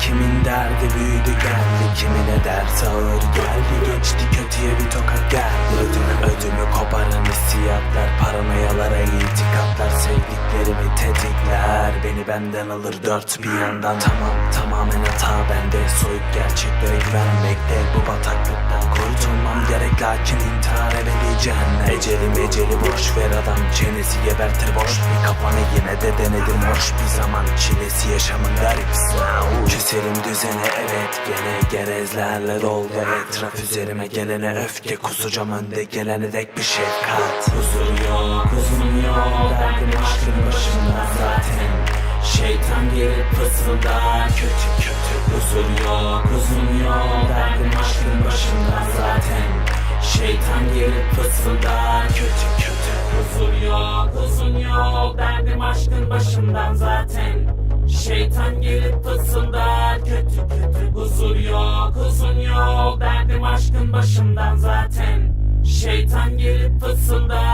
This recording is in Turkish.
Kimin derdi büyüdü geldi. Kimine dert ağır geldi. Geçti kötüye bir tokat geldi. Ödümü ödümü koparan hissiyatlar Paranoyalara itikatlar. Sevdiklerimi tetikler Beni benden alır. Dört bir yandan Tamam tamamen hata bende. Soyup gerçeklere güvenmekte Bu bataklıktan kurtulmam gerek. Lakin Ecelim eceli boş ver adam. Çenesi gebertir boş bir kafanı Yine de denedim. Hoş bir zaman Çilesi yaşamın garip sınav Keserim düzeni evet Gene gerezlerle doldu. Etraf Üzerime gelene öfke kusacağım Önde gelene dek bir şefkat. Huzur yok huzum yok Derdim aşkın başımda zaten. Şeytan gelip fısıldar kötü kötü. Huzur yok huzum fısıldar kötü kötü Huzur yok, huzun yok Derdim aşkın başımdan zaten. Şeytan gelip fısıldar kötü kötü Huzur yok, huzun yok Derdim aşkın başımdan zaten. Şeytan gelip fısıldar